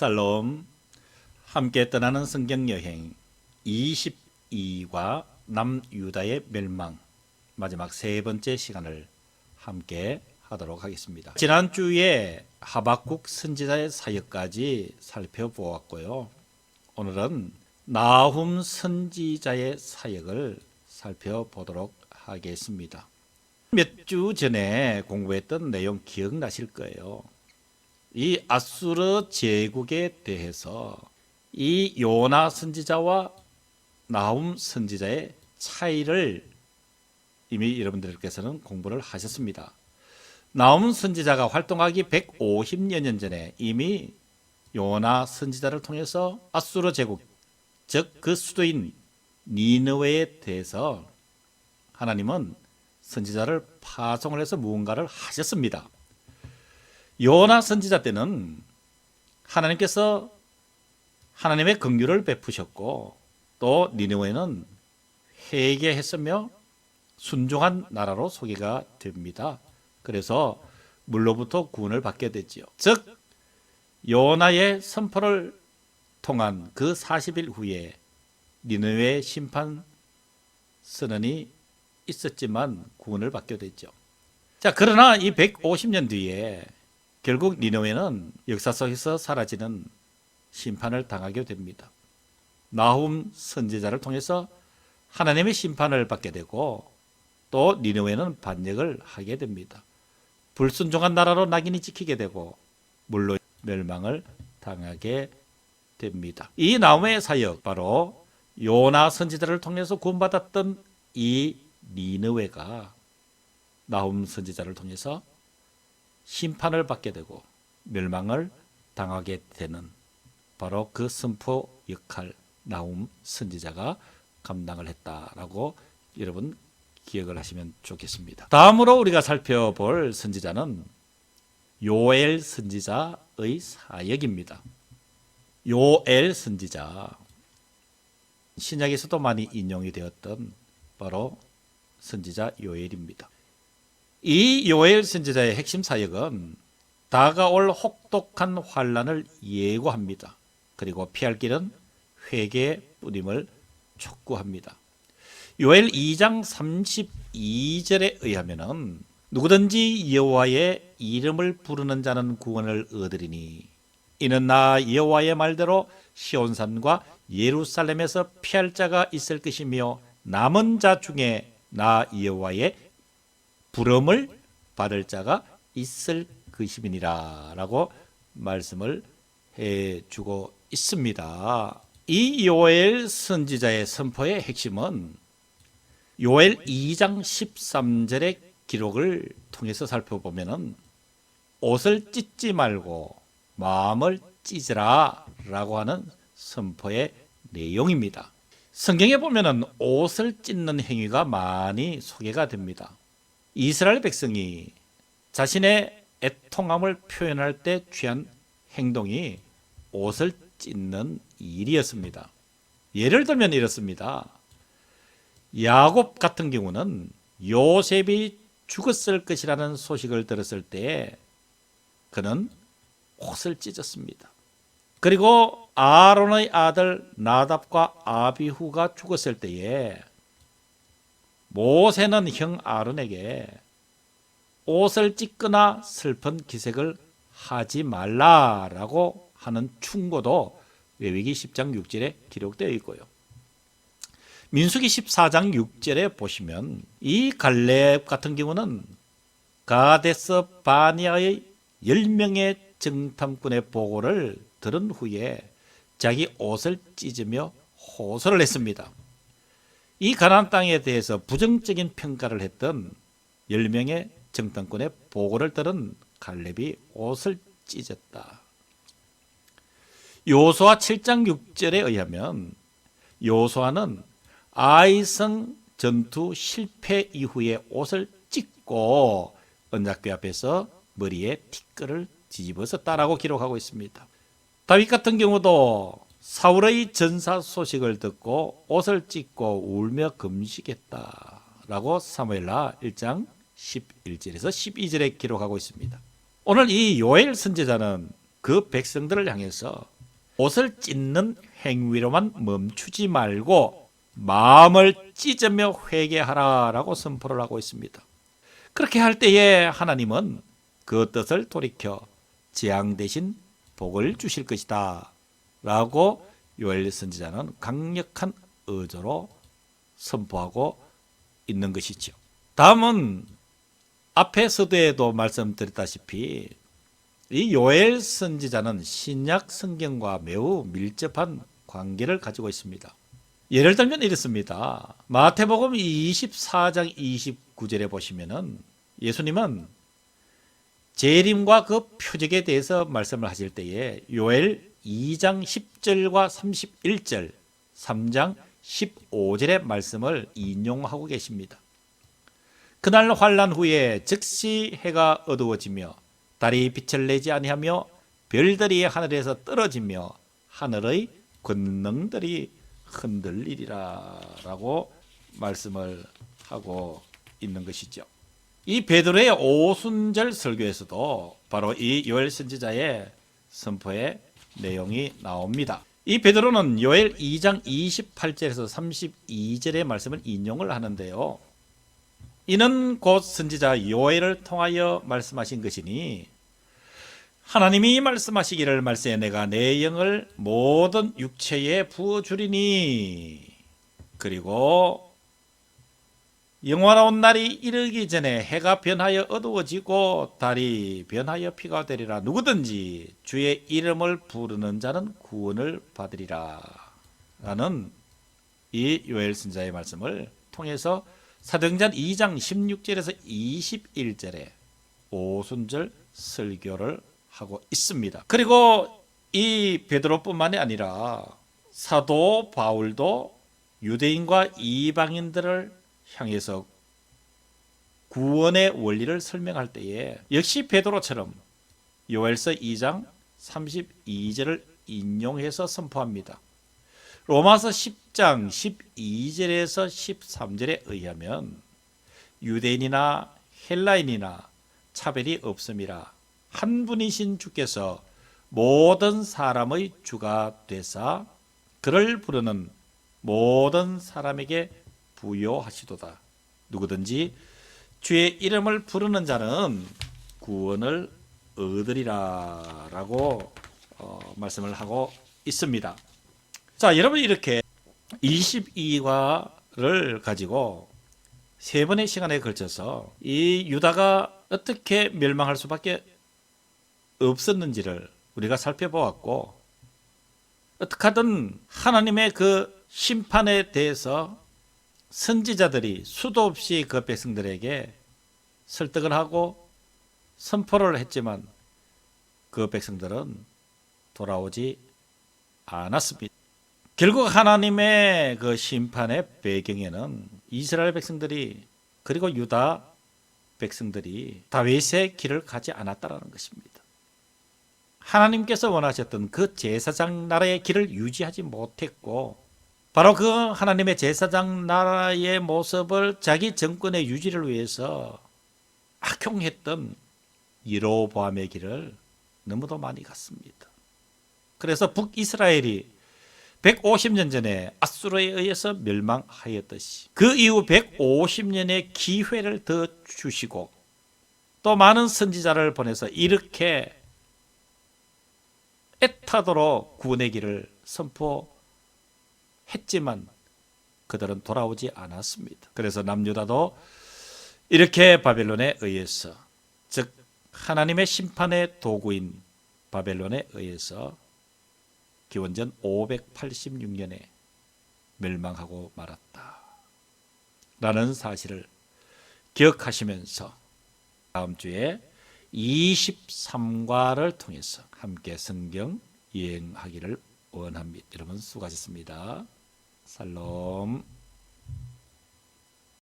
압살롬 함께 떠나는 성경 여행 22과 남유다의 멸망 마지막 세 번째 시간을 함께 하도록 하겠습니다. 지난주에 하박국 선지자의 사역까지 살펴보았고요. 오늘은 나훔 선지자의 사역을 살펴보도록 하겠습니다. 몇 주 전에 공부했던 내용 기억나실 거예요. 이 아수르 제국에 대해서 이 요나 선지자와 나훔 선지자의 차이를 이미 여러분들께서는 공부를 하셨습니다. 나훔 선지자가 활동하기 150여 년 전에 이미 요나 선지자를 통해서 아수르 제국 즉 그 수도인 니느웨에 대해서 하나님은 선지자를 파송을 해서 무언가를 하셨습니다. 요나 선지자 때는 하나님께서 하나님의 긍휼을 베푸셨고 또 니느웨는 회개했으며 순종한 나라로 소개가 됩니다. 그래서 물로부터 구원을 받게 되지요. 즉 요나의 선포를 통한 그 40일 후에 니느웨 심판 선언이 있었지만 구원을 받게 됐죠. 자, 그러나 이 150년 뒤에 결국 니느웨는 역사 속에서 사라지는 심판을 당하게 됩니다. 나훔 선지자를 통해서 하나님의 심판을 받게 되고 또 니느웨는 반역을 하게 됩니다. 불순종한 나라로 낙인이 찍히게 되고 물로 멸망을 당하게 됩니다. 이 나훔의 사역 바로 요나 선지자를 통해서 구원받았던 이 니느웨가 나훔 선지자를 통해서 심판을 받게 되고 멸망을 당하게 되는 바로 그 선포 역할 나훔 선지자가 감당을 했다라고 여러분 기억을 하시면 좋겠습니다. 다음으로 우리가 살펴볼 선지자는 요엘 선지자의 사역입니다. 요엘 선지자 신약에서도 많이 인용이 되었던 바로 선지자 요엘입니다. 이 요엘 선지자의 핵심 사역은 다가올 혹독한 환란을 예고합니다. 그리고 피할 길은 회개 뿌림을 촉구합니다. 요엘 2장 32절에 의하면은 누구든지 여호와의 이름을 부르는 자는 구원을 얻으리니 이는 나 여호와의 말대로 시온산과 예루살렘에서 피할 자가 있을 것이며 남은 자 중에 나 여호와의 부름을 받을 자가 있을 것임이니라 라고 말씀을 해 주고 있습니다. 이 요엘 선지자의 선포의 핵심은 요엘 2장 13절의 기록을 통해서 살펴보면은 옷을 찢지 말고 마음을 찢으라 라고 하는 선포의 내용입니다. 성경에 보면은 옷을 찢는 행위가 많이 소개가 됩니다. 이스라엘 백성이 자신의 애통함을 표현할 때 취한 행동이 옷을 찢는 일이었습니다. 예를 들면 이렇습니다. 야곱 같은 경우는 요셉이 죽었을 것이라는 소식을 들었을 때 그는 옷을 찢었습니다. 그리고 아론의 아들 나답과 아비후가 죽었을 때에 모세는 형 아론에게 옷을 찢거나 슬픈 기색을 하지 말라라고 하는 충고도 레위기 10장 6절에 기록되어 있고요. 민수기 14장 6절에 보시면 이 갈렙 같은 경우는 가데스 바니아의 10명의 정탐꾼의 보고를 들은 후에 자기 옷을 찢으며 호소를 했습니다. 이 가나안 땅에 대해서 부정적인 평가를 했던 10명의 정탐꾼의 보고를 들은 갈렙이 옷을 찢었다. 요소와 7장 6절에 의하면 요소아는 아이성 전투 실패 이후에 옷을 찢고 언약궤 앞에서 머리에 티끌을 뒤집어서 따라고 기록하고 있습니다. 다윗 같은 경우도 사울의 전사 소식을 듣고 옷을 찢고 울며 금식했다 라고 사무엘라 1장 11절에서 12절에 기록하고 있습니다. 오늘 이 요엘 선지자는 그 백성들을 향해서 옷을 찢는 행위로만 멈추지 말고 마음을 찢으며 회개하라라고 선포를 하고 있습니다. 그렇게 할 때에 하나님은 그 뜻을 돌이켜 재앙 대신 복을 주실 것이다. 라고 요엘 선지자는 강력한 의조로 선포하고 있는 것이죠. 다음은 앞에 서두에도 말씀드렸다시피 이 요엘 선지자는 신약 성경과 매우 밀접한 관계를 가지고 있습니다. 예를 들면 이렇습니다. 마태복음 24장 29절에 보시면은 예수님은 재림과 그 표적에 대해서 말씀을 하실 때에 요엘 2장 10절과 31절, 3장 15절의 말씀을 인용하고 계십니다. 그날 환란 후에 즉시 해가 어두워지며 달이 빛을 내지 아니하며 별들이 하늘에서 떨어지며 하늘의 권능들이 흔들리리라라고 말씀을 하고 있는 것이죠. 이 베드로의 오순절 설교에서도 바로 이 요엘 선지자의 선포의 내용이 나옵니다. 이 베드로는 요엘 2장 28절에서 32절의 말씀을 인용을 하는데요. 이는 곧 선지자 요엘을 통하여 말씀하신 것이니 하나님이 말씀하시기를 말세 내가 내 영을 모든 육체에 부어 주리니 그리고 영화로운 날이 이르기 전에 해가 변하여 어두워지고 달이 변하여 피가 되리라 누구든지 주의 이름을 부르는 자는 구원을 받으리라 라는 이 요엘 선자의 말씀을 통해서 사도행전 2장 16절에서 21절에 오순절 설교를 하고 있습니다. 그리고 이 베드로뿐만이 아니라 사도 바울도 유대인과 이방인들을 향해서 구원의 원리를 설명할 때에 역시 베드로처럼 요엘서 2장 32절을 인용해서 선포합니다. 로마서 10장 12절에서 13절에 의하면 유대인이나 헬라인이나 차별이 없음이라 한 분이신 주께서 모든 사람의 주가 되사 그를 부르는 모든 사람에게 부여하시도다. 누구든지 주의 이름을 부르는 자는 구원을 얻으리라 라고 어, 말씀을 하고 있습니다. 자, 여러분 이렇게 22과를 가지고 세 번의 시간에 걸쳐서 이 유다가 어떻게 멸망할 수밖에 없었는지를 우리가 살펴보았고 어떻게 하든 하나님의 그 심판에 대해서 선지자들이 수도 없이 그 백성들에게 설득을 하고 선포를 했지만 그 백성들은 돌아오지 않았습니다. 결국 하나님의 그 심판의 배경에는 이스라엘 백성들이 그리고 유다 백성들이 다윗의 길을 가지 않았다라는 것입니다. 하나님께서 원하셨던 그 제사장 나라의 길을 유지하지 못했고 바로 그 하나님의 제사장 나라의 모습을 자기 정권의 유지를 위해서 악용했던 이로보암의 길을 너무도 많이 갔습니다. 그래서 북이스라엘이 150년 전에 아수르에 의해서 멸망하였듯이 그 이후 150년의 기회를 더 주시고 또 많은 선지자를 보내서 이렇게 애타도록 구원의 길을 선포 했지만 그들은 돌아오지 않았습니다. 그래서 남유다도 이렇게 바벨론에 의해서 즉 하나님의 심판의 도구인 바벨론에 의해서 기원전 586년에 멸망하고 말았다. 라는 사실을 기억하시면서 다음 주에 23과를 통해서 함께 성경 여행하기를 원합니다. 여러분 수고하셨습니다. 살롬.